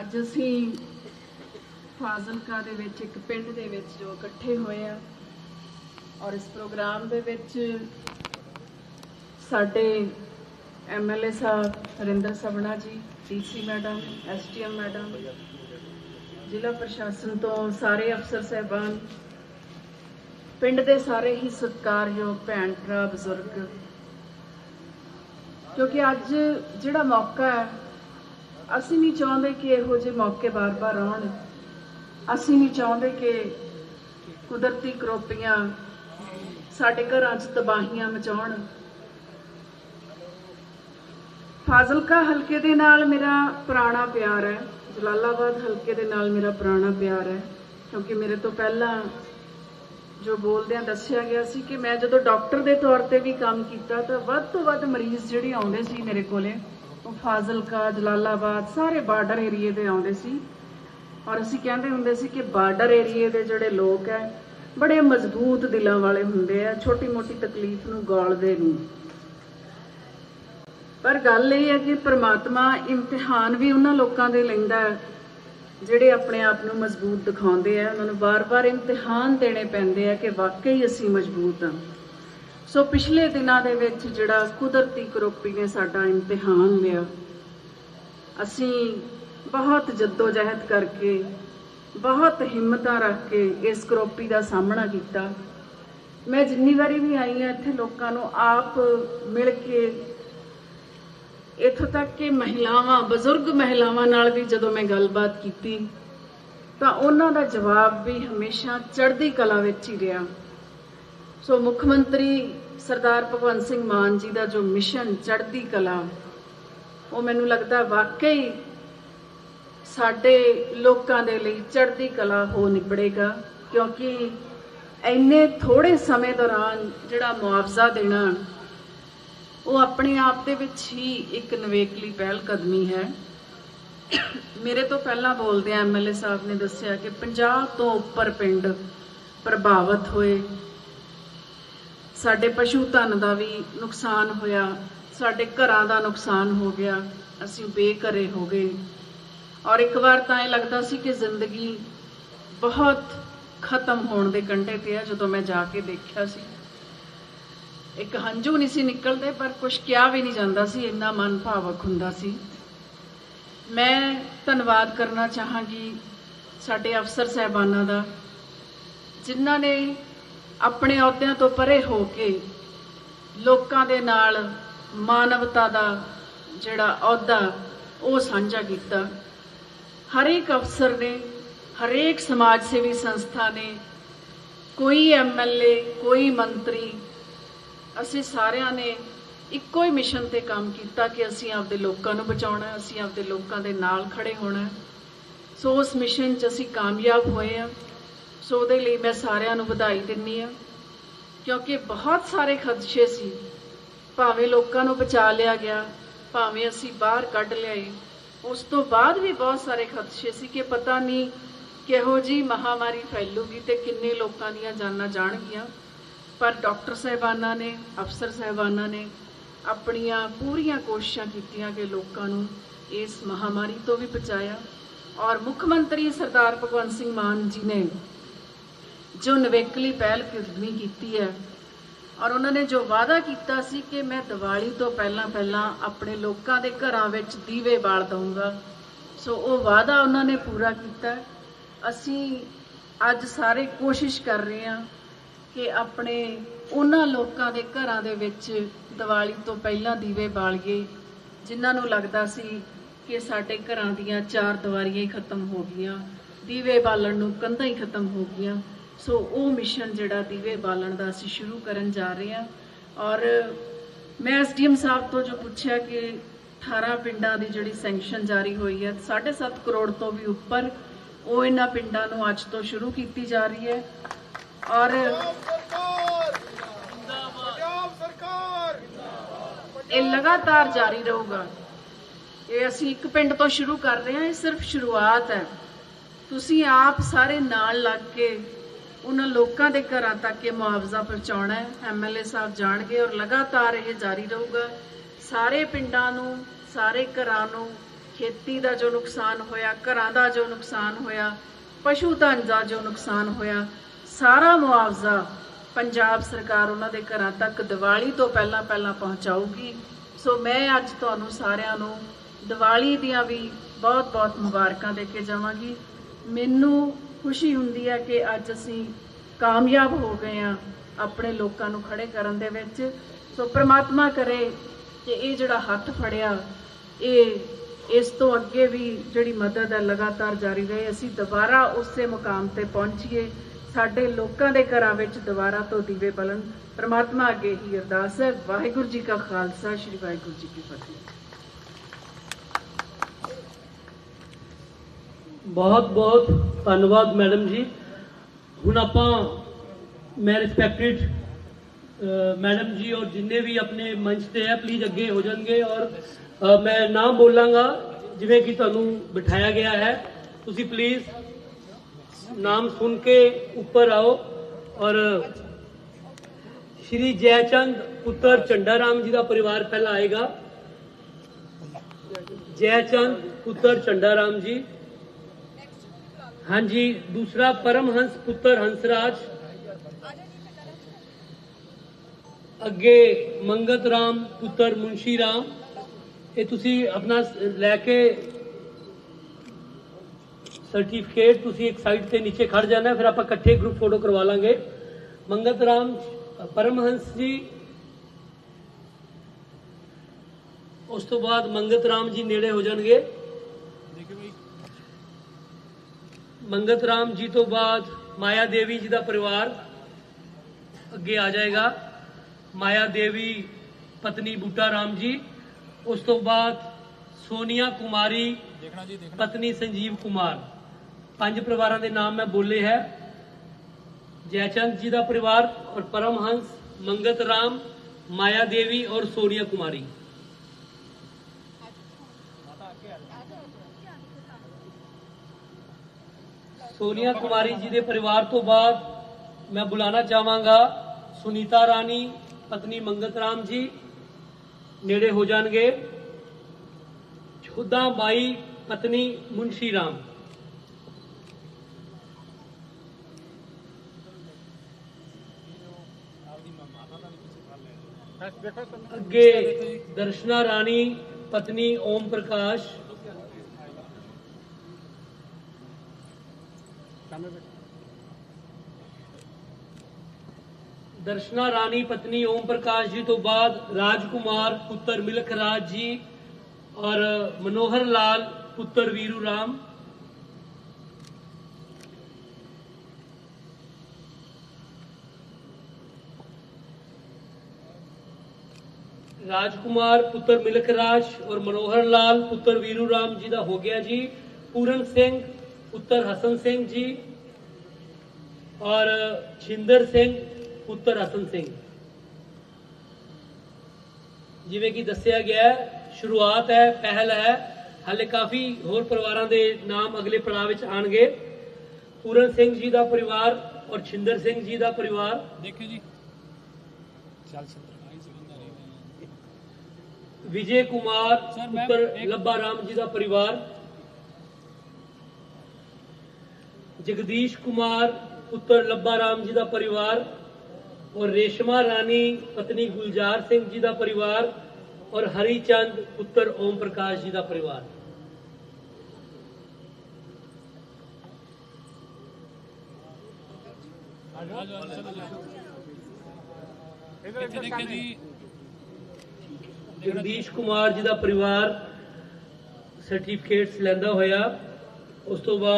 ਅੱਜ ਅਸੀਂ ਫਾਜ਼ਿਲਕਾ ਦੇ ਵਿੱਚ ਇੱਕ ਪਿੰਡ ਦੇ ਵਿੱਚ ਜੋ ਇਕੱਠੇ ਹੋਏ ਆ ਔਰ ਇਸ ਪ੍ਰੋਗਰਾਮ ਦੇ ਵਿੱਚ ਸਾਡੇ ਐਮਐਲਏ ਸਾਹਿਬ, ਹਰਿੰਦਰ ਸਬਣਾ ਜੀ, ਡੀਸੀ ਮੈਡਮ ਐਸਟੀਐਮ ਮੈਡਮ, ਜ਼ਿਲ੍ਹਾ ਪ੍ਰਸ਼ਾਸਨ ਤੋਂ ਸਾਰੇ ਅਫਸਰ ਸਹਿਬਾਨ, ਪਿੰਡ ਦੇ ਸਾਰੇ ਹੀ ਸਤਿਕਾਰਯੋਗ ਭੈਣ ਭਰਾ, ਬਜ਼ੁਰਗ। ਕਿਉਂਕਿ ਅੱਜ ਜਿਹੜਾ ਮੌਕਾ ਹੈ ਅਸੀਂ ਨਹੀਂ ਚਾਹੁੰਦੇ ਕਿ ਇਹੋ ਜਿਹੇ ਮੌਕੇ ਬਾਰ-ਬਾਰ ਆਉਣ। ਅਸੀਂ ਨਹੀਂ ਚਾਹੁੰਦੇ ਕਿ ਕੁਦਰਤੀ ਕਰੋਪੀਆਂ ਸਾਡੇ ਘਰਾਂ 'ਚ ਤਬਾਹੀਆਂ ਮਚਾਉਣ। ਫਾਜ਼ਿਲਕਾ ਹਲਕੇ ਦੇ ਨਾਲ ਮੇਰਾ ਪੁਰਾਣਾ ਪਿਆਰ ਹੈ। ਜਲਾਲਾਬਾਦ ਹਲਕੇ ਦੇ ਨਾਲ ਮੇਰਾ ਪੁਰਾਣਾ ਪਿਆਰ ਹੈ। ਕਿਉਂਕਿ ਮੇਰੇ ਤੋਂ ਪਹਿਲਾਂ ਜੋ ਬੋਲਦਿਆਂ ਦੱਸਿਆ ਗਿਆ ਸੀ ਕਿ ਮੈਂ ਜਦੋਂ ਡਾਕਟਰ ਦੇ ਤੌਰ ਤੇ ਵੀ ਕੰਮ ਕੀਤਾ ਤਾਂ ਵੱਧ ਤੋਂ ਵੱਧ ਮਰੀਜ਼ ਜਿਹੜੇ ਆਉਂਦੇ ਸੀ ਮੇਰੇ ਕੋਲੇ ਫਾਜ਼ਿਲਕਾ, ਜਲਾਲਾਬਾਦ, ਸਾਰੇ ਬਾਰਡਰ ਏਰੀਏ ਦੇ ਆਉਂਦੇ ਸੀ। ਔਰ ਅਸੀਂ ਕਹਿੰਦੇ ਹੁੰਦੇ ਸੀ ਕਿ ਬਾਰਡਰ ਏਰੀਏ ਦੇ ਜਿਹੜੇ ਲੋਕ ਹੈ ਬੜੇ ਮਜ਼ਬੂਤ ਦਿਲਾਂ ਵਾਲੇ ਹੁੰਦੇ ਆ ਛੋਟੀ ਮੋਟੀ ਤਕਲੀਫ ਨੂੰ ਗਾਲਦੇ ਨਹੀਂ ਪਰ ਗੱਲ ਇਹ ਹੈ ਕਿ ਪ੍ਰਮਾਤਮਾ ਇਮਤਿਹਾਨ ਵੀ ਉਹਨਾਂ ਲੋਕਾਂ ਦੇ ਲੈਂਦਾ ਜਿਹੜੇ ਆਪਣੇ ਆਪ ਨੂੰ ਮਜ਼ਬੂਤ ਦਿਖਾਉਂਦੇ ਆ ਉਹਨਾਂ ਨੂੰ ਬਾਰ-ਬਾਰ ਇਮਤਿਹਾਨ ਦੇਣੇ ਪੈਂਦੇ ਆ ਕਿ ਵਾਕਈ ਅਸੀਂ ਮਜ਼ਬੂਤ ਹਾਂ ਸੋ ਪਿਛਲੇ ਦਿਨਾਂ ਦੇ ਵਿੱਚ ਜਿਹੜਾ ਕੁਦਰਤੀ ਕਰੋਪੀ ਨੇ ਸਾਡਾ ਇਮਤਿਹਾਨ ਲਿਆ, ਅਸੀਂ ਬਹੁਤ ਜਦੋਜਹਿਦ ਕਰਕੇ, ਬਹੁਤ ਹਿੰਮਤਾਂ ਰੱਖ ਕੇ ਇਸ ਕਰੋਪੀ ਦਾ ਸਾਹਮਣਾ ਕੀਤਾ। ਮੈਂ ਜਿੰਨੀ ਵਾਰੀ ਵੀ ਆਈ ਹਾਂ ਇੱਥੇ, ਲੋਕਾਂ ਨੂੰ ਆਪ ਮਿਲ ਕੇ, ਇੱਥੋਂ ਤੱਕ ਕਿ ਮਹਿਲਾਵਾਂ, ਬਜ਼ੁਰਗ ਮਹਿਲਾਵਾਂ ਨਾਲ ਵੀ ਜਦੋਂ ਮੈਂ ਗੱਲਬਾਤ ਕੀਤੀ, ਤਾਂ ਉਹਨਾਂ ਦਾ ਜਵਾਬ ਵੀ ਹਮੇਸ਼ਾ ਚੜ੍ਹਦੀ ਕਲਾ ਵਿੱਚ ਹੀ ਰਿਹਾ। ਸੋ ਮੁੱਖ ਮੰਤਰੀ ਸਰਦਾਰ ਭਗਵੰਤ ਸਿੰਘ ਮਾਨ ਜੀ ਦਾ ਜੋ ਮਿਸ਼ਨ ਚੜ੍ਹਦੀ ਕਲਾ, ਉਹ ਮੈਨੂੰ ਲੱਗਦਾ ਵਾਕਈ ਸਾਡੇ ਲੋਕਾਂ ਦੇ ਲਈ ਚੜ੍ਹਦੀ ਕਲਾ ਹੋ ਨਿਬੜੇਗਾ, ਕਿਉਂਕਿ ਇੰਨੇ ਥੋੜੇ ਸਮੇਂ ਦੌਰਾਨ ਜਿਹੜਾ ਮੁਆਵਜ਼ਾ ਦੇਣਾ, ਉਹ ਆਪਣੇ ਆਪ ਦੇ ਵਿੱਚ ਹੀ ਇੱਕ ਨਵੇਕਲੀ ਪਹਿਲ ਕਦਮੀ ਹੈ। ਮੇਰੇ ਤੋਂ ਪਹਿਲਾਂ ਬੋਲਦੇ ਐਮਐਲਏ ਸਾਹਿਬ ਨੇ ਦੱਸਿਆ ਕਿ 50 ਤੋਂ ਉੱਪਰ ਪਿੰਡ ਪ੍ਰਭਾਵਿਤ ਹੋਏ ਸਾਡੇ ਪਸ਼ੂ ਧਨ ਦਾ ਵੀ ਨੁਕਸਾਨ ਹੋਇਆ, ਸਾਡੇ ਘਰਾਂ ਦਾ ਨੁਕਸਾਨ ਹੋ ਗਿਆ, ਅਸੀਂ ਬੇਘਰੇ ਹੋ ਗਏ। ਔਰ ਇੱਕ ਵਾਰ ਤਾਂ ਇਹ ਲੱਗਦਾ ਸੀ ਕਿ ਜ਼ਿੰਦਗੀ ਬਹੁਤ ਖਤਮ ਹੋਣ ਦੇ ਕੰਢੇ ਤੇ ਆ, ਜਦੋਂ ਮੈਂ ਜਾ ਕੇ ਦੇਖਿਆ ਸੀ। ਇੱਕ ਹੰਝੂ ਨਹੀਂ ਸੀ ਨਿਕਲਦੇ, ਪਰ ਕੁਝ ਕਿਹਾ ਵੀ ਨਹੀਂ ਜਾਂਦਾ ਸੀ, ਇੰਨਾ ਮਨ ਭਾਵਕ ਹੁੰਦਾ ਸੀ। ਮੈਂ ਧੰਨਵਾਦ ਕਰਨਾ ਚਾਹਾਂਗੀ ਸਾਡੇ ਅਫਸਰ ਸਹਿਬਾਨਾਂ ਦਾ, ਜਿਨ੍ਹਾਂ ਨੇ ਆਪਣੇ ਅਹੁਦਿਆਂ ਤੋਂ ਪਰੇ ਹੋ ਕੇ ਲੋਕਾਂ ਦੇ ਨਾਲ ਮਾਨਵਤਾ ਦਾ ਜਿਹੜਾ ਅਹੁਦਾ, ਉਹ ਸਾਂਝਾ ਕੀਤਾ। ਹਰੇਕ ਅਫਸਰ ਨੇ, ਹਰੇਕ ਸਮਾਜ ਸੇਵੀ ਸੰਸਥਾ ਨੇ, ਕੋਈ ਐਮਐਲਏ ਕੋਈ ਮੰਤਰੀ, ਅਸੀਂ ਸਾਰਿਆਂ ਨੇ ਇੱਕੋ ਹੀ ਮਿਸ਼ਨ ਤੇ ਕੰਮ ਕੀਤਾ ਕਿ ਅਸੀਂ ਆਪਦੇ ਲੋਕਾਂ ਨੂੰ ਬਚਾਉਣਾ ਅਸੀਂ ਆਪਦੇ ਲੋਕਾਂ ਦੇ ਨਾਲ ਖੜੇ ਹੋਣਾ ਸੋ ਉਸ ਮਿਸ਼ਨ 'ਚ ਅਸੀਂ ਕਾਮਯਾਬ ਹੋਏ ਆ ਸੋ ਉਹਦੇ ਲਈ ਮੈਂ ਸਾਰਿਆਂ ਨੂੰ ਵਧਾਈ ਦਿੰਨੀ ਆ ਕਿਉਂਕਿ ਬਹੁਤ ਸਾਰੇ ਖਦਸ਼ੇ ਸੀ। ਭਾਵੇਂ ਲੋਕਾਂ ਨੂੰ ਬਚਾ ਲਿਆ ਗਿਆ, ਭਾਵੇਂ ਅਸੀਂ ਬਾਹਰ ਕੱਢ ਲਿਆਏ, ਉਸ ਤੋਂ ਬਾਅਦ ਵੀ ਬਹੁਤ ਸਾਰੇ ਖਦਸ਼ੇ ਸੀ ਕਿ ਪਤਾ ਨਹੀਂ ਕਿਹੋ ਜੀ ਮਹਾਮਾਰੀ ਫੈਲੂਗੀ ਤੇ ਕਿੰਨੇ ਲੋਕਾਂ ਦੀਆਂ ਜਾਨਾਂ ਜਾਣਗੀਆਂ। ਪਰ ਡਾਕਟਰ ਸਾਹਿਬਾਨਾਂ ਨੇ, ਅਫਸਰ ਸਾਹਿਬਾਨਾਂ ਨੇ ਆਪਣੀਆਂ ਪੂਰੀਆਂ ਕੋਸ਼ਿਸ਼ਾਂ ਕੀਤੀਆਂ ਕਿ ਲੋਕਾਂ ਨੂੰ ਇਸ ਮਹਾਮਾਰੀ ਤੋਂ ਵੀ ਬਚਾਇਆ। ਔਰ ਮੁੱਖ ਮੰਤਰੀ ਸਰਦਾਰ ਭਗਵੰਤ ਸਿੰਘ ਮਾਨ ਜੀ ਨੇ ਜੋ ਨਵੇਕਲੀ ਪਹਿਲ ਕਦਮੀ ਕੀਤੀ ਹੈ। ਔਰ ਉਹਨਾਂ ਨੇ ਜੋ ਵਾਅਦਾ ਕੀਤਾ ਸੀ ਕਿ ਮੈਂ ਦੀਵਾਲੀ ਤੋਂ ਪਹਿਲਾਂ ਪਹਿਲਾਂ ਆਪਣੇ ਲੋਕਾਂ ਦੇ ਘਰਾਂ ਵਿੱਚ ਦੀਵੇ ਬਾਲ ਦਊਂਗਾ। ਸੋ ਉਹ ਵਾਅਦਾ ਉਹਨਾਂ ਨੇ ਪੂਰਾ ਕੀਤਾ। ਅਸੀਂ ਅੱਜ ਸਾਰੇ ਕੋਸ਼ਿਸ਼ ਕਰ ਰਹੇ ਹਾਂ ਕਿ ਆਪਣੇ ਉਹਨਾਂ ਲੋਕਾਂ ਦੇ ਘਰਾਂ ਦੇ ਵਿੱਚ ਦੀਵਾਲੀ ਤੋਂ ਪਹਿਲਾਂ ਦੀਵੇ ਬਾਲੀਏ, ਜਿਨ੍ਹਾਂ ਨੂੰ ਲੱਗਦਾ ਸੀ ਕਿ ਸਾਡੇ ਘਰਾਂ ਦੀਆਂ ਚਾਰ ਦੀਵਾਰੀਆਂ ਹੀ ਖਤਮ ਹੋ ਗਈਆਂ। ਦੀਵੇ ਬਾਲਣ ਨੂੰ ਕੰਧਾਂ ਹੀ ਖਤਮ ਹੋ ਗਈਆਂ। ਸੋ ਉਹ ਮਿਸ਼ਨ ਜਿਹੜਾ ਦੀਵੇ ਬਾਲਣ ਦਾ ਅਸੀਂ ਸ਼ੁਰੂ ਕਰਨ ਜਾ ਰਹੇ ਹਾਂ। ਔਰ ਮੈਂ ਐਸਡੀਐਮ ਸਾਹਿਬ ਤੋਂ ਜੋ ਪੁੱਛਿਆ ਕਿ 18 ਪਿੰਡਾਂ ਦੀ ਜਿਹੜੀ ਸੈਂਕਸ਼ਨ ਜਾਰੀ ਹੋਈ ਹੈ 7.5 ਕਰੋੜ ਤੋਂ ਵੀ ਉੱਪਰ ਉਹ ਇਹਨਾਂ ਪਿੰਡਾਂ ਨੂੰ ਅੱਜ ਤੋਂ ਸ਼ੁਰੂ ਕੀਤੀ ਜਾ ਰਹੀ ਹੈ। ਔਰ ਇਹ ਲਗਾਤਾਰ ਜਾਰੀ ਰਹੂਗਾ। ਇਹ ਅਸੀਂ ਇੱਕ ਪਿੰਡ ਤੋਂ ਸ਼ੁਰੂ ਕਰ ਰਹੇ ਹਾਂ, ਇਹ ਸਿਰਫ ਸ਼ੁਰੂਆਤ ਹੈ। ਤੁਸੀਂ ਆਪ ਸਾਰੇ ਨਾਲ ਲੱਗ ਕੇ ਉਹਨਾਂ ਲੋਕਾਂ ਦੇ ਘਰਾਂ ਤੱਕ ਇਹ ਮੁਆਵਜ਼ਾ ਪਹੁੰਚਾਉਣਾ ਹੈ। ਐਮਐਲਏ ਸਾਹਿਬ ਜਾਣਗੇ ਔਰ ਲਗਾਤਾਰ ਇਹ ਜਾਰੀ ਰਹੂਗਾ। ਸਾਰੇ ਪਿੰਡਾਂ ਨੂੰ, ਸਾਰੇ ਘਰਾਂ ਨੂੰ ਖੇਤੀ ਦਾ ਜੋ ਨੁਕਸਾਨ ਹੋਇਆ, ਘਰਾਂ ਦਾ ਜੋ ਨੁਕਸਾਨ ਹੋਇਆ, ਪਸ਼ੂ ਧਨ ਦਾ ਜੋ ਨੁਕਸਾਨ ਹੋਇਆ, ਸਾਰਾ ਮੁਆਵਜ਼ਾ ਪੰਜਾਬ ਸਰਕਾਰ ਉਹਨਾਂ ਦੇ ਘਰਾਂ ਤੱਕ ਦੀਵਾਲੀ ਤੋਂ ਪਹਿਲਾਂ ਪਹਿਲਾਂ ਪਹੁੰਚਾਊਗੀ। ਸੋ ਮੈਂ ਅੱਜ ਤੁਹਾਨੂੰ ਸਾਰਿਆਂ ਨੂੰ ਦੀਵਾਲੀ ਦੀਆਂ ਵੀ ਬਹੁਤ-ਬਹੁਤ ਮੁਬਾਰਕਾਂ ਦੇ ਕੇ ਜਾਵਾਂਗੀ। ਮੈਨੂੰ ਖੁਸ਼ੀ ਹੁੰਦੀ ਹੈ ਕਿ ਅੱਜ ਅਸੀਂ ਕਾਮਯਾਬ ਹੋ ਗਏ ਆ ਆਪਣੇ ਲੋਕਾਂ ਨੂੰ ਖੜੇ ਕਰਨ ਦੇ ਵਿੱਚ। ਸੋ ਪ੍ਰਮਾਤਮਾ ਕਰੇ ਕਿ ਇਹ ਜਿਹੜਾ ਹੱਥ ਫੜਿਆ, ਇਹ, ਇਸ ਤੋਂ ਅੱਗੇ ਵੀ ਜਿਹੜੀ ਮਦਦ ਹੈ ਲਗਾਤਾਰ ਜਾਰੀ ਰਹੇ। ਅਸੀਂ ਦੁਬਾਰਾ ਉਸੇ ਮੁਕਾਮ ਤੇ ਪਹੁੰਚੀਏ। ਸਾਡੇ ਲੋਕਾਂ ਦੇ ਘਰਾਂ ਵਿੱਚ ਦੁਬਾਰਾ ਤੋਂ ਦੀਵੇ ਬਲਣ। ਪ੍ਰਮਾਤਮਾ ਅੱਗੇ ਹੀ ਅਰਦਾਸ ਹੈ। ਵਾਹਿਗੁਰੂ ਜੀ ਕਾ ਖਾਲਸਾ, ਸ੍ਰੀ ਵਾਹਿਗੁਰੂ ਜੀ ਕੀ ਫਤਿਹ। ਬਹੁਤ ਬਹੁਤ ਧੰਨਵਾਦ ਮੈਡਮ ਜੀ। ਹੁਣ ਆਪਾਂ ਮੈਂ ਰਿਸਪੈਕਟਡ ਮੈਡਮ ਜੀ ਔਰ ਜਿੰਨੇ ਵੀ ਆਪਣੇ ਮੰਚ ਤੇ ਹੈ ਪਲੀਜ਼ ਅੱਗੇ ਹੋ ਜਾਣਗੇ ਔਰ ਮੈਂ ਨਾਮ ਬੋਲਾਂਗਾ, ਜਿਵੇਂ ਕਿ ਤੁਹਾਨੂੰ ਬਿਠਾਇਆ ਗਿਆ ਹੈ। ਤੁਸੀਂ ਪਲੀਜ਼ ਨਾਮ ਸੁਣ ਕੇ ਉੱਪਰ ਆਓ ਔਰ ਸ਼੍ਰੀ ਜੈਚੰਦ ਪੁੱਤਰ ਚੰਡਾਰਾਮ ਜੀ ਦਾ ਪਰਿਵਾਰ ਪਹਿਲਾਂ ਆਏਗਾ। ਜੈਚੰਦ ਪੁੱਤਰ ਚੰਡਾਰਾਮ ਜੀ। ਹਾਂਜੀ, ਦੂਸਰਾ ਪਰਮਹੰਸ ਪੁੱਤਰ ਹੰਸਰਾਜ। ਅੱਗੇ ਮੰਗਤ ਰਾਮ ਪੁੱਤਰ ਮੁੰਸ਼ੀ ਰਾਮ। ਇਹ ਤੁਸੀਂ ਆਪਣਾ ਲੈ ਕੇ ਸਰਟੀਫਿਕੇਟ ਤੁਸੀਂ ਇੱਕ ਸਾਈਡ ਤੇ ਨੀਚੇ ਖੜ ਜਾਣਾ, ਫਿਰ ਆਪਾਂ ਇਕੱਠੇ ਗਰੁੱਪ ਫੋਟੋ ਕਰਵਾ ਲਾਂਗੇ। ਮੰਗਤ ਰਾਮ, ਪਰਮਹੰਸ ਜੀ। ਉਸ ਤੋਂ ਬਾਅਦ ਮੰਗਤ ਰਾਮ ਜੀ ਨੇੜੇ ਹੋ ਜਾਣਗੇ। ਮੰਗਤ ਰਾਮ ਜੀ ਤੋਂ ਬਾਅਦ ਮਾਇਆ ਦੇਵੀ ਜੀ ਦਾ ਪਰਿਵਾਰ ਅੱਗੇ ਆ ਜਾਏਗਾ। ਮਾਇਆ ਦੇਵੀ ਪਤਨੀ ਬੂਟਾ ਰਾਮ ਜੀ ਉਸ ਤੋਂ ਬਾਅਦ ਸੋਨੀਆ ਕੁਮਾਰੀ ਪਤਨੀ ਸੰਜੀਵ ਕੁਮਾਰ। ਪੰਜ ਪਰਿਵਾਰਾਂ ਦੇ ਨਾਮ ਮੈਂ ਬੋਲੇ ਹੈ। ਜੈਚੰਦ ਜੀ ਦਾ ਪਰਿਵਾਰ ਔਰ ਪਰਮਹੰਸ ਮੰਗਤ ਰਾਮ ਮਾਇਆ ਦੇਵੀ ਔਰ ਸੋਨੀਆ ਕੁਮਾਰੀ। ਸੋਨੀਆ ਕੁਮਾਰੀ ਜੀ ਦੇ ਪਰਿਵਾਰ ਤੋਂ ਬਾਅਦ ਮੈਂ ਬੁਲਾਣਾ ਚਾਹਾਂਗਾ। ਸੁਨੀਤਾ ਰਾਣੀ, ਪਤਨੀ ਮੰਗਤ ਰਾਮ ਜੀ ਨੇੜੇ ਹੋ ਜਾਣਗੇ। ਛੁਦਾ ਬਾਈ ਪਤਨੀ ਮੁੰਸ਼ੀ ਰਾਮ। ਅੱਗੇ ਦਰਸ਼ਨਾ ਰਾਣੀ, ਪਤਨੀ ਓਮ ਪ੍ਰਕਾਸ਼। ਦਰਸ਼ਨਾ ਰਾਣੀ ਪਤਨੀ ਓਮ ਪ੍ਰਕਾਸ਼ ਜੀ ਤੋਂ ਬਾਅਦ ਰਾਜਕੁਮਾਰ ਪੁੱਤਰ ਮਿਲਖ ਰਾਜ ਜੀ ਔਰ ਮਨੋਹਰ ਲਾਲ ਪੁੱਤਰ ਵੀਰੂ ਰਾਮ। ਰਾਜਕੁਮਾਰ ਪੁੱਤਰ ਮਿਲਖ ਰਾਜ ਔਰ ਮਨੋਹਰ ਲਾਲ ਪੁੱਤਰ ਵੀਰੂ ਰਾਮ ਜੀ ਦਾ ਹੋ ਗਿਆ ਜੀ। ਪੂਰਨ ਸਿੰਘ ਪੁੱਤਰ ਹਸਨ ਸਿੰਘ ਜੀ ਔਰ ਛਿੰਦਰ ਸਿੰਘ ਪੁੱਤਰ ਹਸਨ ਸਿੰਘ। ਜਿਵੇਂ ਕਿ ਦੱਸਿਆ ਗਿਆ ਸ਼ੁਰੂਆਤ ਹੈ ਪਹਿਲ ਹੈ। ਹਾਲੇ ਕਾਫੀ ਹੋਰ ਪਰਿਵਾਰਾਂ ਦੇ ਨਾਮ ਅਗਲੇ ਪੜਾਅ ਵਿੱਚ ਆਣਗੇ ਪੂਰਨ ਸਿੰਘ ਜੀ ਦਾ ਪਰਿਵਾਰ ਔਰ ਛਿੰਦਰ ਸਿੰਘ ਜੀ ਦਾ ਪਰਿਵਾਰ। ਦੇਖਿਓ ਜੀ। ਵਿਜੇ ਕੁਮਾਰ ਪੁੱਤਰ ਲੱਭਾ ਰਾਮ ਜੀ ਦਾ ਪਰਿਵਾਰ। ਜਗਦੀਸ਼ ਕੁਮਾਰ ਪੁੱਤਰ ਲੱਭਾ ਰਾਮ ਜੀ ਦਾ ਪਰਿਵਾਰ। ਔਰ ਰੇਸ਼ਮਾ ਰਾਣੀ ਪਤਨੀ ਗੁਲਜ਼ਾਰ ਸਿੰਘ ਜੀ ਦਾ ਪਰਿਵਾਰ ਔਰ ਹਰੀ ਚੰਦ ਪੁੱਤਰ ਓਮ ਪ੍ਰਕਾਸ਼ ਜੀ ਦਾ ਪਰਿਵਾਰ। ਜਗਦੀਸ਼ ਕੁਮਾਰ ਜੀ ਦਾ ਪਰਿਵਾਰ ਸਰਟੀਫਿਕੇਟਸ ਲੈਂਦਾ ਹੋਇਆ। ਉਸ ਤੋਂ ਬਾਅਦ